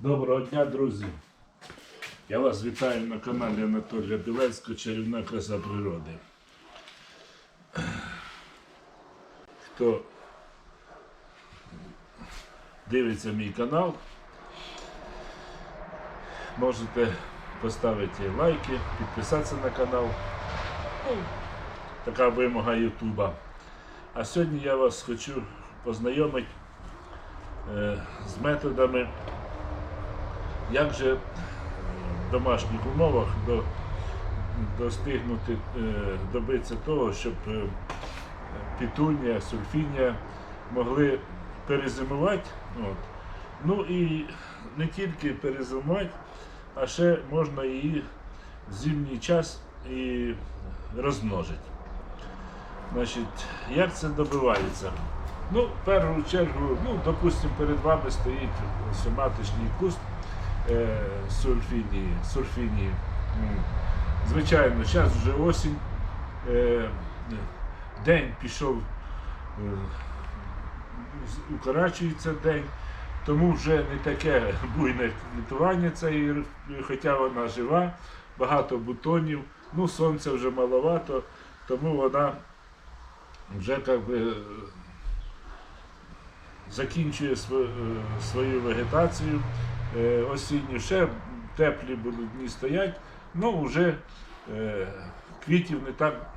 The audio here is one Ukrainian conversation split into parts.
Доброго дня, друзі! Я вас вітаю на каналі Анатолія Білецького Чарівна краса природи. Хто дивиться мій канал, можете поставити лайки, підписатися на канал. Така вимога Ютуба. А сьогодні я вас хочу познайомити е, з методами як же е, в домашніх умовах до, достигнути, е, добитися того, щоб е, пітунія, сульфінія могли перезимувати. От. Ну і не тільки перезимувати, а ще можна її в зимній час і розмножити. Значить, як це добивається? Ну, в першу чергу, ну, допустимо, перед вами стоїть ось маточний куст сульфінії, сульфінії. М. Звичайно, зараз вже осінь, е, день пішов, е, укорачується день, тому вже не таке буйне квітування цієї, хоча вона жива, багато бутонів, ну сонця вже маловато, тому вона вже як би, закінчує св- е, свою вегетацію е, осінню. Ще теплі будуть дні стоять, ну вже е, квітів не так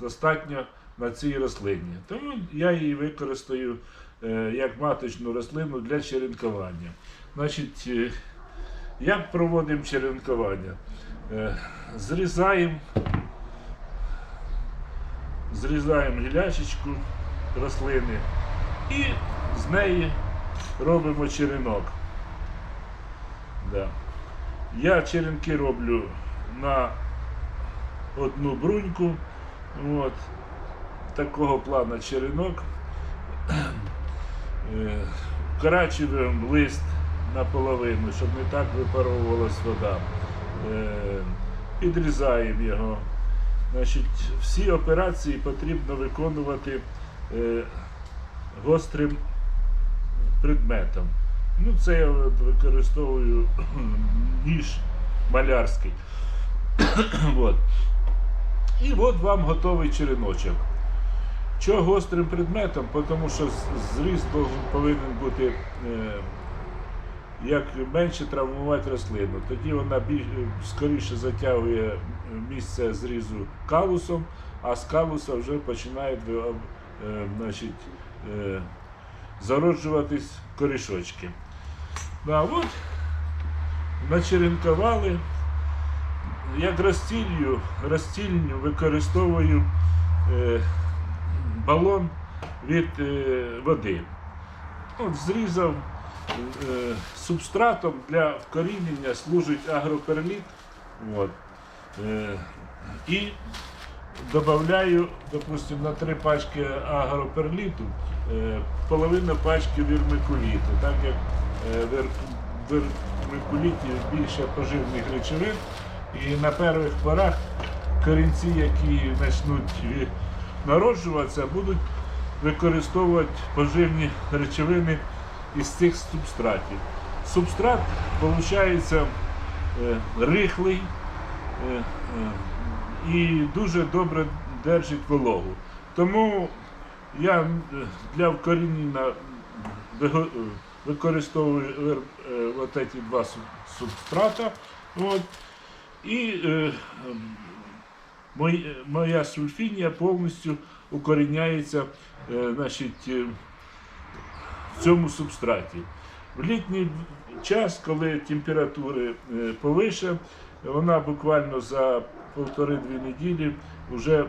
достатньо на цій рослині. Тому я її використаю е, як маточну рослину для черенкування. Значить, як проводимо черенкування? Зрізаємо, зрізаємо гілячечку рослини і з неї робимо черенок. Да. Я черенки роблю на одну бруньку. От. Такого плану черенок. Е, Вкорачуємо лист наполовину, щоб не так випаровувалась вода. Е, Підрізаємо його. Значить, всі операції потрібно виконувати е, гострим предметом. Ну, це я використовую ніж малярський. от. І от вам готовий череночок. Чого гострим предметом? Тому що зріз повинен бути е, як менше травмувати рослину. Тоді вона більш, скоріше затягує місце зрізу калусом, а з калуса вже починають ви- е, значить, е, зароджуватись корішочки. Ну, а от начеренкували. Як розстілью, розстільню використовую е, балон від е, води. От зрізав е, субстратом для вкорінення служить агроперліт. От. Е, і додаю, допустим, на три пачки агроперліту е, половину пачки вірмикуліту, так як е, більше поживних речовин. І на перших порах корінці, які почнуть народжуватися, будуть використовувати поживні речовини із цих субстратів. Субстрат виходить рихлий е, е, і дуже добре держить вологу. Тому я е, для вкорінення е, використовую е, е, ці два суб- субстрата. От. І е, ем, мой- моя сульфінія повністю укоріняється е, значить, е, в цьому субстраті. В літній час, коли температури е, повише, вона буквально за півтори-дві неділі вже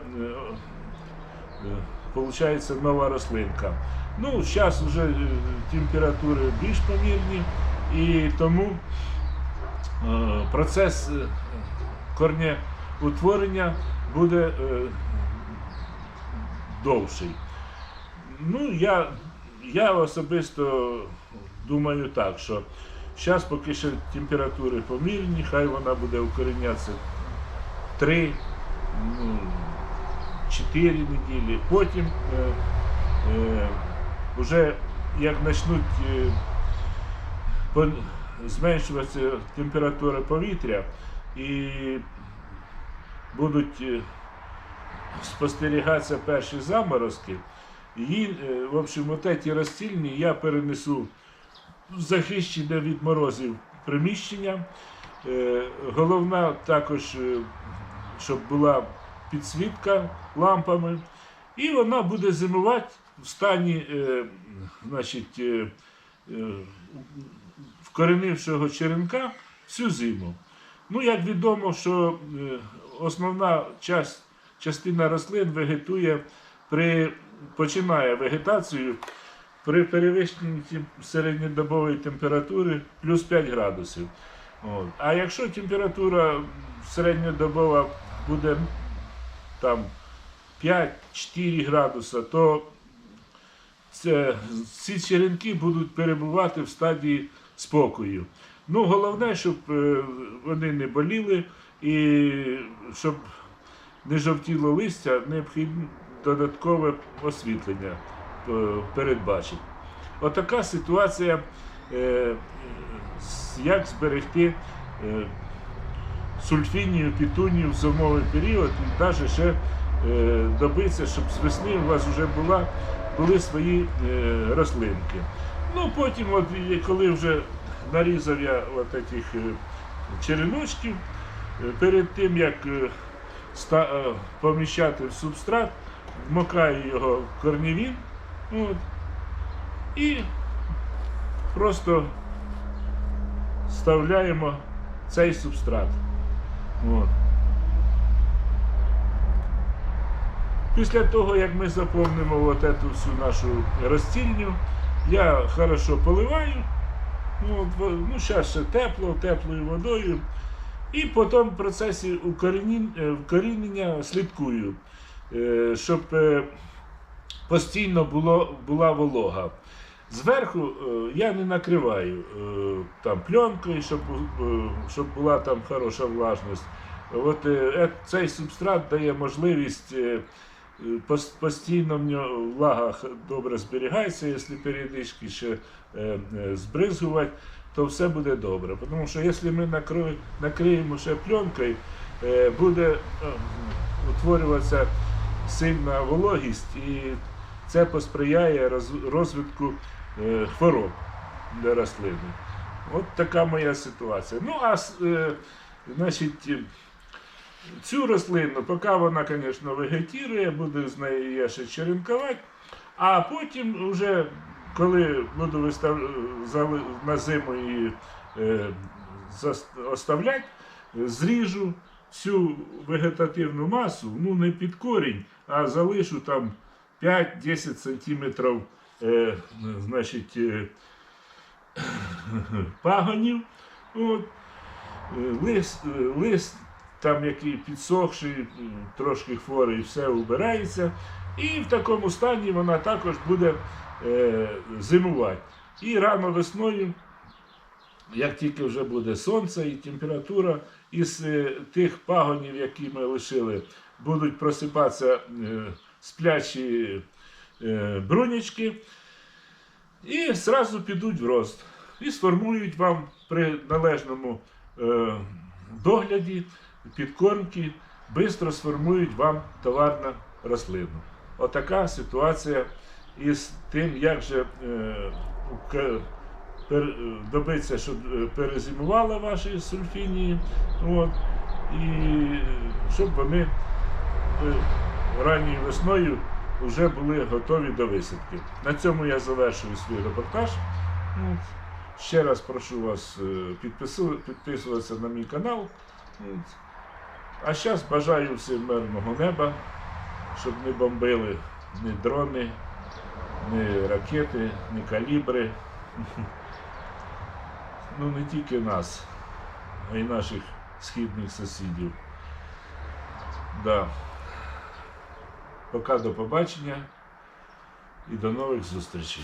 виходить нова рослинка. Ну, зараз вже е, температури більш помірні, і тому е, процес е, корнеутворення буде довший. Ну, я, я особисто думаю так, що зараз поки що температури помірні, хай вона буде укорінятися 3, ну, 4 неділі. Потім вже як почнуть е, зменшуватися температура повітря і будуть е, спостерігатися перші заморозки, її, е, в общем, от ці розцільні я перенесу в захищене від морозів приміщення. Головна також, щоб була підсвітка лампами, і вона буде зимувати в стані е, значить, е, е, вкоренившого черенка всю зиму. Ну, як відомо, що основна часть, частина рослин вегетує при починає вегетацію при перевищенні середньодобової температури плюс 5 градусів. От. А якщо температура середньодобова буде там 5-4 градуса, то ці черенки будуть перебувати в стадії спокою. Ну, головне, щоб е, вони не боліли і щоб не жовтіло листя, необхідно додаткове освітлення е, передбачити. Отака ситуація, е, як зберегти сульфінію, пітунію в зимовий період і навіть ще добитися, щоб з весни у вас вже була, були свої е, рослинки. Ну, потім, от, коли вже нарізав я от таких е, череночків, е, перед тим як е, е, поміщати в субстрат, вмокаю його в корнівін от, і просто вставляємо цей субстрат. От. Після того, як ми заповнимо от эту всю нашу розцільню, я хорошо поливаю. Ну, ну зараз ще тепло, теплою водою. І потім в процесі укорінін- е, слідкую, е, щоб е, постійно було, була волога. Зверху я не накриваю там пленкою, щоб, щоб була там хороша влажність. От цей субстрат дає можливість постійно в нього влага добре зберігається, якщо періодично ще е, е, збризгувати, то все буде добре. Тому що якщо ми накриємо ще пленкою, е, буде утворюватися сильна вологість і це посприяє розвитку хвороб для рослини. От така моя ситуація. Ну, а значить, цю рослину, поки вона, звісно, вегетірує, буду з нею я ще черенкувати, а потім вже, коли буду вистав... на зиму її е, оставляти, зріжу всю вегетативну масу, ну не під корінь, а залишу там 5-10 сантиметрів е, значить, е, пагонів. От. Е, Лист, е, лист там який підсохший, трошки хворий, все убирається. І в такому стані вона також буде е, зимувати. І рано весною, як тільки вже буде сонце і температура, із е, тих пагонів, які ми лишили, будуть просипатися е, сплячі е, брунячки, і зразу підуть в рост. І сформують вам при належному е, догляді, підкормки, швидко сформують вам товарну рослину. Отака ситуація із тим, як же е, е, добитися, щоб е, перезимували ваші сульфінії, от, і щоб вони ранньою весною вже були готові до висадки. На цьому я завершую свій репортаж. Ще раз прошу вас підписуватися на мій канал. А зараз бажаю всім мирного неба, щоб не бомбили ні дрони, ні ракети, ні калібри. Ну не тільки нас, а й наших східних сусідів. Да. Пока до побачення і до нових зустрічей.